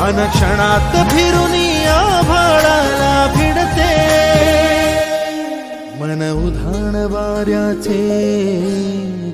अनक्षणात फिरून आभाळाला भिडते. मन उधाण वाऱ्याचे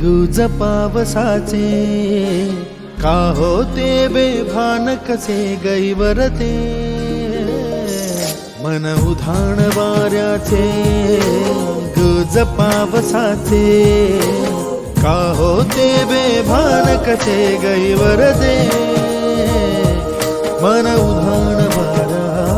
गुज पावसाचे का होते बेभान कसे गैवरते? मन उधाण वाऱ्याचे गुज पावसाचे का होते बेभान कसे गैवरते? मन उधाण वाऱ्याचे